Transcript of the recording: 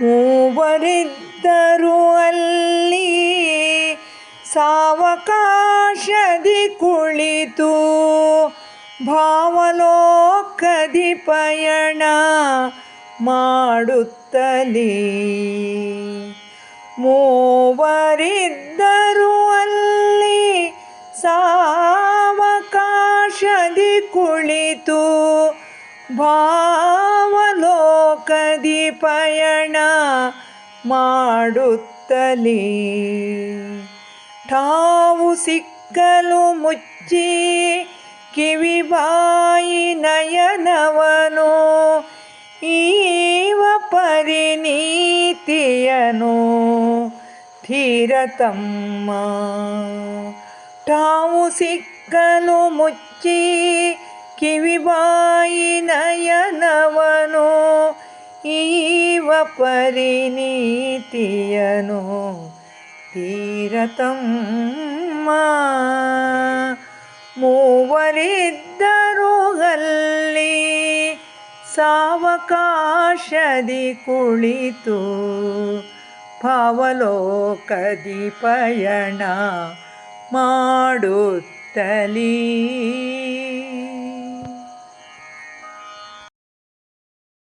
ಮೂವರಿದ್ದರು ಅಲ್ಲಿ ಸಾವಕಾಶದಿ ಕುಳಿತು ಭಾವಲೋಕದಿ ಪಯಣ ಮಾಡುತ್ತಲೇ. ಮೂವರಿದ್ದರು ಅಲ್ಲಿ ಸಾವಕಾಶದಿ ಕುಳಿತು ಭಾವಲೋಕದಿ ಪಯಣ ಮಾಡುತ್ತಲೇ. ಠಾವು ಸಿಕ್ಕಲು ಮುಚ್ಚಿ ಕಿವಿಬಾಯಿ ನಯನವನು, ಈವ ಪರಿನೀತಿಯನು ಧೀರತಮ್ಮ. ಠಾವು ಸಿಕ್ಕಲು ಮುಚ್ಚಿ ಕಿವಿಬಾಯಿ ನಯನವನು ಈವ ಪರಿನೀತಿಯನು ತೀರತಮ್ಮ. ಮೂವರಿದ್ದರು ಅಲ್ಲಿ ಸಾವಕಾಶದಿ ಕುಳಿತು ಪಾವಲೋಕದಿ ಪಯಣ ಮಾಡುತ್ತಲೀ.